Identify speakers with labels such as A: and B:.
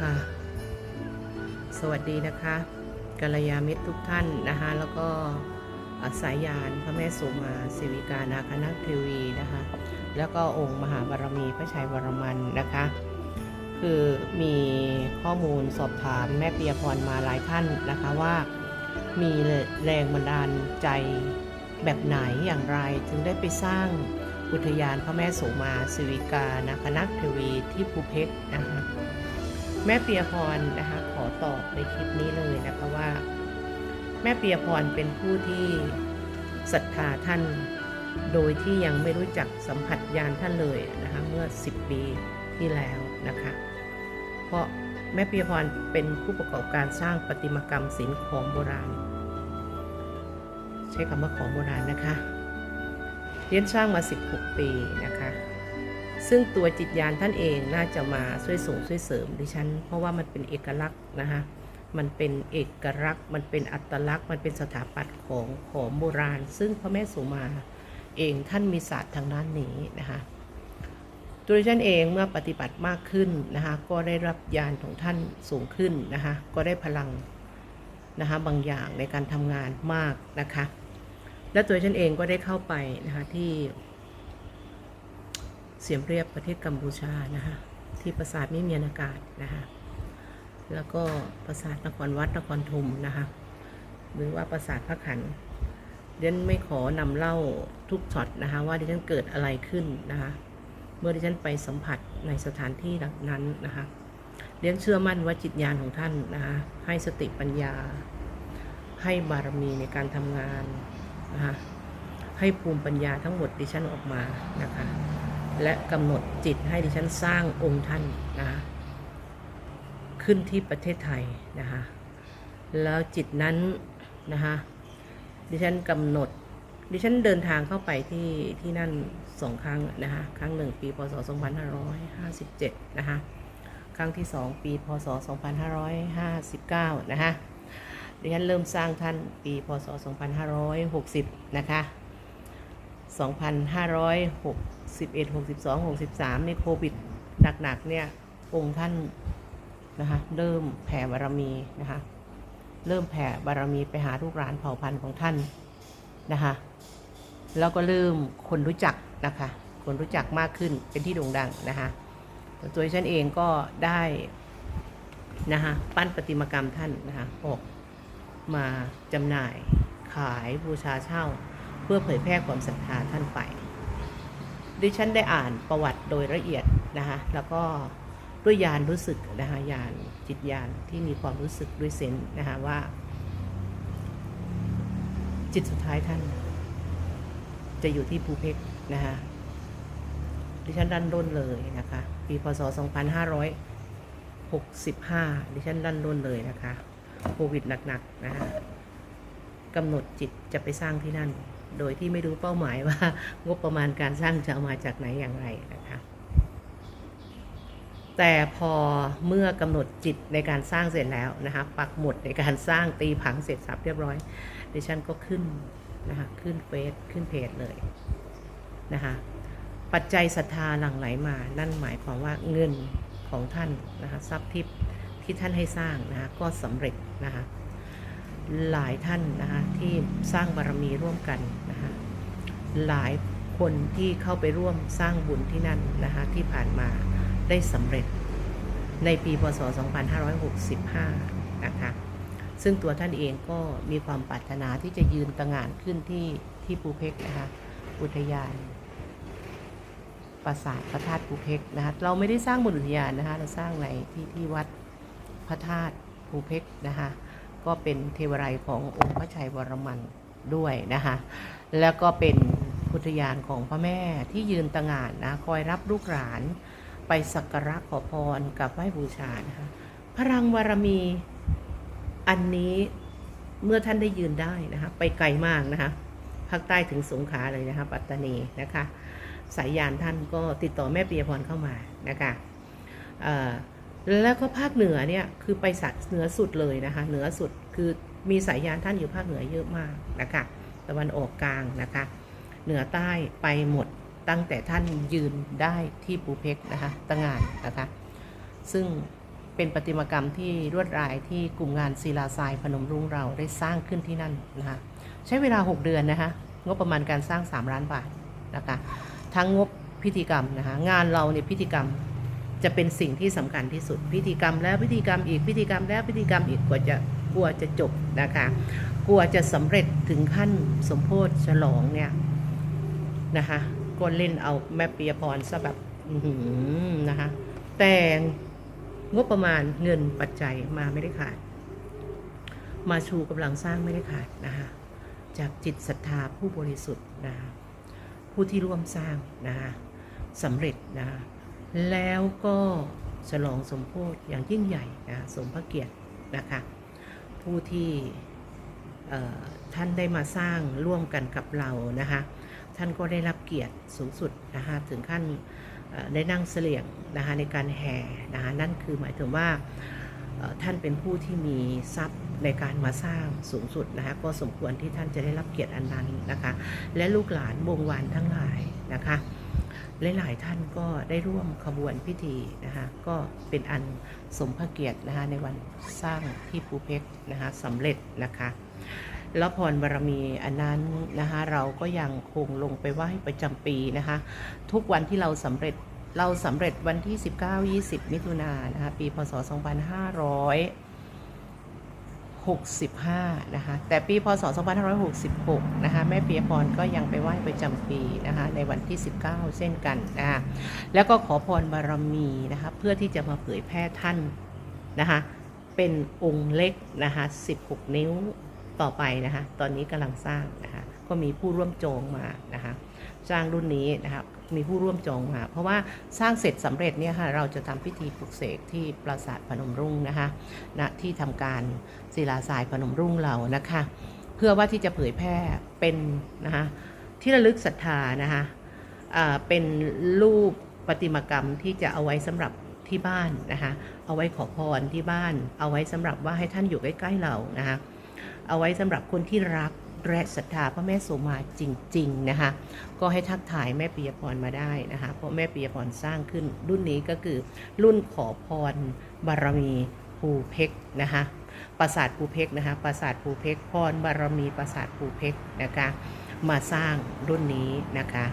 A: ค่ะ สวัสดีนะคะกัลยามิตรทุกท่านนะคะแล้วก็อาสายยานพระแม่สุมาศิวิกานาคนักเทวีนะคะ แล้วก็องค์มหาบารมีพระชัยวรมันนะคะ คือมีข้อมูลสอบถามแม่เปียพรมาหลายท่านนะคะว่า มีแรงบันดาลใจแบบไหนอย่างไรถึงได้ไปสร้างอุทยานพระแม่โสมาศิวิกานาคนักเทวีที่ภูเพชรนะคะ แม่เปียพรนะคะ ขอตอบในคลิปนี้เลยนะคะว่า แม่เปียพรเป็นผู้ที่ศรัทธาท่าน โดยที่ยังไม่รู้จักสัมผัสญาณท่านเลยนะคะเมื่อ 10 ปีที่แล้วนะคะ เพราะแม่เปียพรเป็นผู้ประกอบการสร้างประติมากรรมศิลป์ของโบราณ ใช้คำว่าของโบราณนะคะเรียนสร้างมา 16 ปีนะคะ ซึ่งตัวจิตญาณท่านเองน่าจะมาช่วยส่งช่วยเสริมดิฉัน เพราะว่ามันเป็นเอกลักษณ์นะคะมันเป็นเอกลักษณ์ มันเป็นอัตลักษณ์ มันเป็นสถาปัตย์ของของโบราณ ซึ่งพระแม่สุมาเองท่านมีศาสตร์ทางด้านนี้นะคะตัวดิฉันเองเมื่อปฏิบัติมากขึ้นนะคะก็ได้รับญาณของท่านสูงขึ้นนะคะก็ได้พลังนะคะบางอย่างในการทำงานมากนะคะและตัวฉันเองก็ได้เข้าไปนะคะที่ สียมเรียบประเทศกัมพูชานะคะที่ปราสาทไม่มีอากาศนะคะแล้วก็ปราสาทนครวัดนครธมนะคะหรือว่าปราสาทพระขันเดนไม่ขอนำเล่าทุกช็อตนะคะว่าดิฉันเกิดอะไรขึ้นนะคะเมื่อดิฉันไปสัมผัสในสถานที่นั้นนะคะเรียนเชื่อมั่นว่าจิตญาณของท่านนะคะให้สติปัญญา ให้บารมีในการทำงานนะคะให้ภูมิปัญญาทั้งหมดดิฉันออกมานะคะ และกำหนดจิตให้ดิฉันสร้างองค์ท่านนะคะขึ้นที่ประเทศไทยนะคะแล้วจิตนั้นนะคะดิฉันกำหนดดิฉันเดินทางเข้าไปที่ที่นั่นสองครั้งนะคะครั้งหนึ่งปีพศ 2557 นะคะครั้งที่สองปีพศ 2559 นะคะดิฉันเริ่มสร้างท่านปีพศ 2560 นะคะ 61 62 63ในโควิดหนักๆเนี่ยองค์ท่านนะคะเริ่มแผ่บารมีนะคะเริ่มแผ่บารมีไปหาลูกหลานเผ่าพันธุ์ของท่านนะคะแล้วก็เริ่มคนรู้จักนะคะคนรู้จักมากขึ้นเป็นที่โด่งดังนะคะตัวฉันเองก็ได้นะคะปั้นประติมากรรมท่านนะคะออกมาจำหน่ายขายบูชาเช่า เพื่อเผยแพร่ความศรัทธาท่านไป ดิฉันได้อ่านประวัติโดยละเอียดนะคะแล้วก็ด้วยยานรู้สึกนะคะยานจิตยานที่มีความรู้สึกด้วยเซนนะคะว่า จิตสุดท้ายท่าน จะอยู่ที่ภูเพกนะคะดิฉันดันด้นเลยนะคะปีพศ 2565 ดิฉันดันด้นเลยนะคะโควิดหนักๆนะคะกำหนดจิตจะไปสร้างที่นั่น โดยที่ไม่รู้เป้าหมายว่างบประมาณการสร้างจะามาจากไหนอย่างไรนะคะแต่พอเมื่อกำหนดจิตในการสร้างเสร็จแล้วนะคะปักหมุดในการสร้างตีผังเสร็จสับเรียบร้อยดิฉันก็ขึ้นนะคะขึ้นเฟซขึ้นเพจเลยนะคะปัจจัยศรัทธาหลั่งไหลมา นั่นหมายความว่าเงินของท่านนะคะทรัพย์ทิพย์ที่ท่านให้สร้างนะคะก็สำเร็จนะคะ หลายท่านนะคะที่สร้างบารมีร่วมกันนะคะหลายคนที่เข้าไปร่วมสร้างบุญที่นั่นนะคะที่ผ่านมาได้สำเร็จในปีพศ 2565 นะคะซึ่งตัวท่านเองก็มีความปรารถนาที่จะยืนตระหง่านขึ้นที่ที่ภูเพกนะคะอุทยานปราสาทพระธาตุภูเพกนะคะเราไม่ได้สร้างบนอุทยานนะคะเราสร้างในที่ที่วัดพระธาตุภูเพกนะคะ ก็เป็นเทวไรขององค์พระชัยวรมันด้วยนะคะแล้วก็เป็นอุทธยานของพระแม่ที่ยืนตระหง่านนะคอยรับลูกหลานไปสักการะขอพรกับไหว้บูชานะคะพลังบารมีอันนี้เมื่อท่านได้ยืนได้นะคะไปไกลมากนะคะภาคใต้ถึงสงขลาเลยนะคะปัตตานีนะคะสายยานท่านก็ติดต่อแม่ปียพรเข้ามานะคะเอ่อ แล้วก็ภาคเหนือเนี่ยคือไปสัตเหนือสุดเลยนะคะเหนือสุดคือมีสายยานท่านอยู่ภาคเหนือเยอะมากนะคะตะวันออกกลางนะคะ เหนือใต้ไปหมดตั้งแต่ท่านยืนได้ที่ปูเพกนะคะตั้งงานนะคะ ซึ่งเป็นประติมากรรมที่รวดลายที่กลุ่มงานศิลาทรายพนมรุ้งเราได้สร้างขึ้นที่นั่นนะคะใช้เวลา 6 เดือนนะคะงบประมาณการสร้าง 3 ล้านบาทนะคะทั้งงบพิธีกรรมนะคะงานเราเนี่ยพิธีกรรม จะเป็นสิ่งที่สำคัญที่สุด พิธีกรรมแล้วพิธีกรรมอีกพิธีกรรมแล้วพิธีกรรมอีกกว่าจะกลัวจะจบนะคะกลัวจะสำเร็จถึงขั้นสมโพธิฉลองเนี่ยนะคะก็เล่นเอาแม่เปียพรซะแบบนะคะแต่งบประมาณเงินปัจจัยมาไม่ได้ขาด มาชูกำลังสร้างไม่ได้ขาดนะคะจากจิตศรัทธาผู้บริสุทธิ์นะคะผู้ที่ร่วมสร้างนะคะสำเร็จนะคะ แล้วก็ฉลองสมโพธิอย่างยิ่งใหญ่นะสมพระเกียรตินะคะผู้ที่ท่านได้มาสร้างร่วมกันกับเรานะคะท่านก็ได้รับเกียรติสูงสุดนะคะถึงขั้นได้นั่งเสลี่ยงนะคะในการแห่นะคะนั่นคือหมายถึงว่าท่านเป็นผู้ที่มีทรัพย์ในการมาสร้างสูงสุดนะคะก็สมควรที่ท่านจะได้รับเกียรติอันนั้นนะคะและลูกหลานวงวานทั้งหลายนะคะ หลาย ๆ ท่านก็ได้ร่วมขบวนพิธีนะคะก็เป็นอันสมพระเกียรตินะคะในวันสร้างที่ภูเพกนะคะสำเร็จนะคะแล้วพรบารมีอันนั้นนะคะเราก็ยังคงลงไปไหว้ประจำปีนะคะทุกวันที่เราสำเร็จเราสำเร็จวันที่ 19-20 มิถุนายนนะคะปีพศ 2565 นะคะ แต่ปีพศ 2566 นะคะ แม่เปียพรก็ยังไปไหว้ประจำปีนะคะ ในวันที่ 19 เช่นกันนะคะแล้วก็ขอพรบารมีนะคะ เพื่อที่จะมาเผยแพร่ท่านนะคะ เป็นองค์เล็กนะคะ 16 นิ้วต่อไปนะคะ ตอนนี้กำลังสร้างนะคะ ก็มีผู้ร่วมจองมานะคะ สร้างรุ่นนี้นะคะ มีผู้ร่วมจองมาเพราะว่าสร้างเสร็จสำเร็จเนี่ยค่ะเราจะทำพิธีปลุกเสกที่ปราสาทพนมรุ่งนะคะณที่ทำการศิลาทรายพนมรุ่งเรานะคะ เพื่อว่าที่จะเผยแพร่เป็นนะคะที่ระลึกศรัทธานะคะอ่าเป็นรูปประติมากรรมที่จะเอาไว้สำหรับที่บ้านนะคะเอาไว้ขอพรที่บ้าน เอาไว้สำหรับว่าให้ท่านอยู่ใกล้ๆเรานะคะเอาไว้สำหรับคนที่รัก และศรัทธาพระแม่โสมาจริง ๆ นะคะ ก็ให้ทักทายแม่ปิยพรมาได้นะคะ เพราะแม่ปิยพรสร้างขึ้นรุ่นนี้ก็คือรุ่นขอพรบารมีภูเพกนะคะปราสาทภูเพกนะคะปราสาทภูเพกพรบารมีปราสาทภูเพกนะคะ มาสร้างรุ่นนี้นะคะ